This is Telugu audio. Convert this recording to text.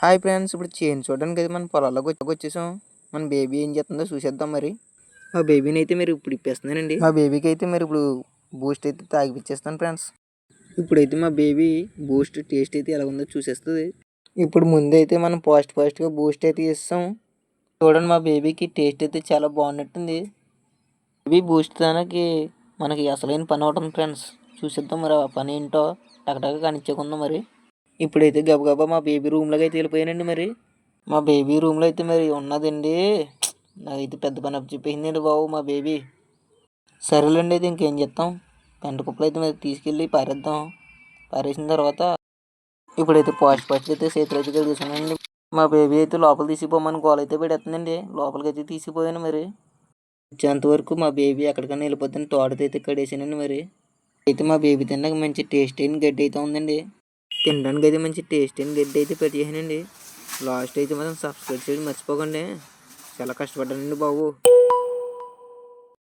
హాయ్ ఫ్రెండ్స్ ఇప్పుడు చేను చూడడానికి అయితే మన పొలాల్లోకి వచ్చి వచ్చేసాం. మన బేబీ ఏం చేస్తుందో చూసేద్దాం మరి. మా బేబీని అయితే మీరు ఇప్పుడు ఇప్పేస్తున్నానండి. మా బేబీకి అయితే మీరు ఇప్పుడు బూస్ట్ అయితే తాగిపిచ్చేస్తాను ఫ్రెండ్స్ ఇప్పుడైతే మా బేబీ బూస్ట్ టేస్ట్ అయితే ఎలా ఉందో చూసేస్తుంది. ఇప్పుడు ముందైతే మనం ఫాస్ట్ ఫాస్ట్గా బూస్ట్ అయితే ఇస్తాం. చూడండి మా బేబీకి టేస్ట్ అయితే చాలా బాగున్నట్టుంది. బేబీ బూస్ట్ దానికి మనకి అసలైన పని అవటం ఫ్రెండ్స్ చూసేద్దాం మరి ఆ పని ఏంటో. టకటక కానిచ్చేకుందాం మరి. ఇప్పుడైతే గబగబా మా బేబీ రూమ్లోకి అయితే వెళ్ళిపోయానండి మరి. మా బేబీ రూమ్లో అయితే మరి ఉన్నదండి. నాకైతే పెద్ద పని చెప్పేసిందండి బాబు మా బేబీ. సరేలేండి అయితే ఇంకేం చేస్తాం పెంట కుప్పలు అయితే మరి తీసుకెళ్ళి పారేద్దాం. పారేసిన తర్వాత ఇప్పుడైతే పాస్ట్ పాస్ట్ అయితే చేతులు అయితే కడుగుతున్నానండి. మా బేబీ అయితే లోపల తీసిపోమని గోల అయితే పెడేస్తుందండి లోపలికి అయితే తీసిపోయాను మరి. వచ్చేంతవరకు మా బేబీ ఎక్కడికైనా వెళ్ళిపోతుంది తోటతో అయితే కడేసానండి మరి. అయితే మా బేబీ తిన్నాక మంచి టేస్ట్ అయిన గడ్డి అయితే ఉందండి. తినడానికి అయితే మంచి టేస్ట్ అయిన గడ్డి అయితే పెట్టేసానండి లాస్ట్ అయితే మాత్రం సబ్స్క్రైబ్ చేయడం మర్చిపోకండి. చాలా కష్టపడ్డానండి బాబు.